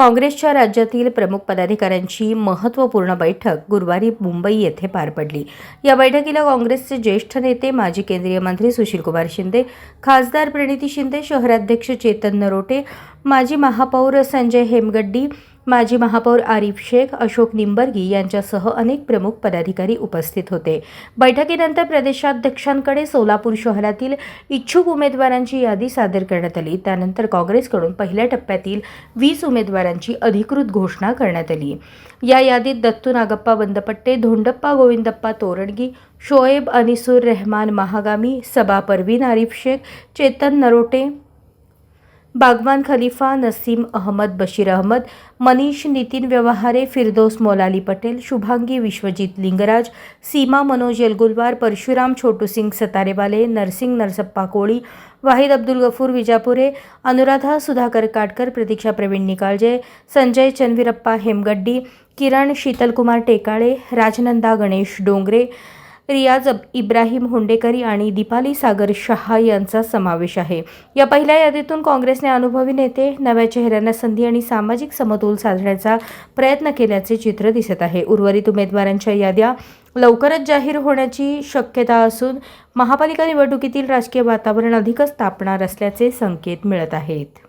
काँग्रेसच्या राज्यातील प्रमुख पदाधिकाऱ्यांची महत्त्वपूर्ण बैठक गुरुवारी मुंबई येथे पार पडली. या बैठकीला काँग्रेसचे ज्येष्ठ नेते माजी केंद्रीय मंत्री सुशीलकुमार शिंदे खासदार प्रणिती शिंदे शहराध्यक्ष चेतन नरोटे माजी महापौर संजय हेमगड्डी माजी महापौर आरिफ शेख अशोक निंबर्गी यांच्यासह अनेक प्रमुख पदाधिकारी उपस्थित होते. बैठकीनंतर प्रदेशाध्यक्षांकडे सोलापूर शहरातील इच्छुक उमेदवारांची यादी सादर करण्यात आली. त्यानंतर काँग्रेसकडून पहिल्या टप्प्यातील वीस उमेदवारांची अधिकृत घोषणा करण्यात आली. या यादीत दत्तू नागप्पा बंदपट्टे धोंडप्पा गोविंदप्पा तोरणगी शोएब अनिसूर रहमान महागामी सबा परवीन आरिफ शेख चेतन नरोटे बागवान खलिफा नसीम अहमद बशीर अहमद मनीष नितीन व्यवहारे फिरदोस मोलाली पटेल शुभांगी विश्वजित लिंगराज सीमा मनोज यलगुलवार परशुराम छोटूसिंग सतारेवाले नरसिंग नरसप्पा कोळी वाहिद अब्दुल गफूर विजापुरे अनुराधा सुधाकर काटकर प्रतीक्षा प्रवीण निकाळजे संजय चनवीरप्पा हेमगड्डी किरण शीतलकुमार टेकाळे राजनंदा गणेश डोंगरे रियाज इब्राहिम हुंडेकरी आणि दीपाली सागर शहा यांचा समावेश आहे. या पहिल्या यादीतून काँग्रेसने अनुभवी नेते नव्या चेहऱ्यांना संधी आणि सामाजिक समतोल साधण्याचा प्रयत्न केल्याचे चित्र दिसत आहे. उर्वरित उमेदवारांच्या याद्या लवकरच जाहीर होण्याची शक्यता असून महापालिका निवडणुकीतील राजकीय वातावरण अधिकच तापणार असल्याचे संकेत मिळत आहेत.